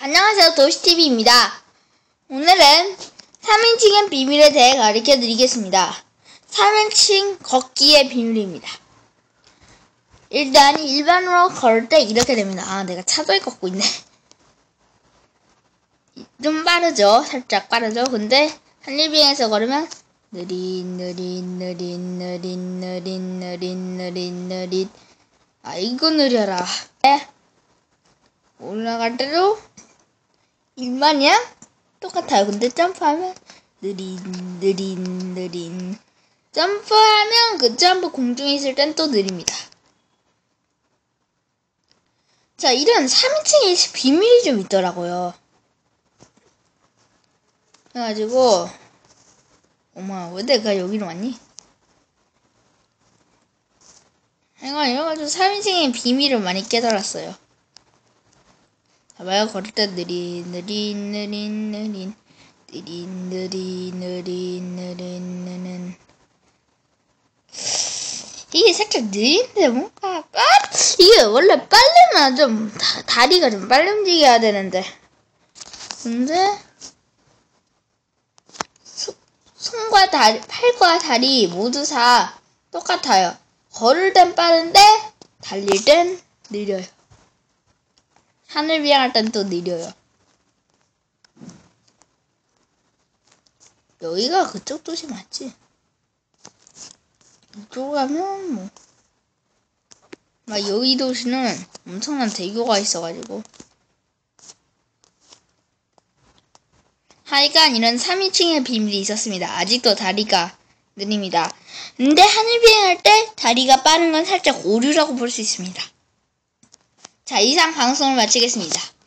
안녕하세요. 도시TV입니다. 오늘은 3인칭의 비밀에 대해 가르쳐 드리겠습니다. 3인칭 걷기의 비밀입니다. 일단 일반으로 걸을 때 이렇게 됩니다. 아, 내가 차도에 걷고 있네. 좀 빠르죠? 살짝 빠르죠? 근데 한일비행에서 걸으면 느린 느린 느린 느린 느린 느린 느린 느린 아 이거 느려라 네. 올라갈 때도 일반이야 똑같아요. 근데 점프하면 느린 느린 느린 점프하면 그 점프 공중에 있을 땐 또 느립니다. 자 이런 3인칭의 비밀이 좀 있더라고요. 그래가지고 어머 왜 내가 여기로 왔니? 내가 이래가지고 3인칭의 비밀을 많이 깨달았어요. 봐봐요 걸을 때 느린 느린 느린 느린. 느린 느린 느린 느린 느린 이게 살짝 느린데 뭔가 빨 이게 원래 빨리면 좀 다, 다리가 좀 빨리 움직여야 되는데. 근데 소, 손과 다리 팔과 다리 모두 다 똑같아요. 걸을 땐 빠른데 달릴 땐 느려요 하늘 비행할 땐 또 느려요. 여기가 그쪽 도시 맞지? 이쪽 가면 뭐. 막 여기 도시는 엄청난 대교가 있어가지고. 하여간 이런 3인칭의 비밀이 있었습니다. 아직도 다리가 느립니다. 근데 하늘 비행할 때 다리가 빠른 건 살짝 오류라고 볼 수 있습니다. 자, 이상 방송을 마치겠습니다.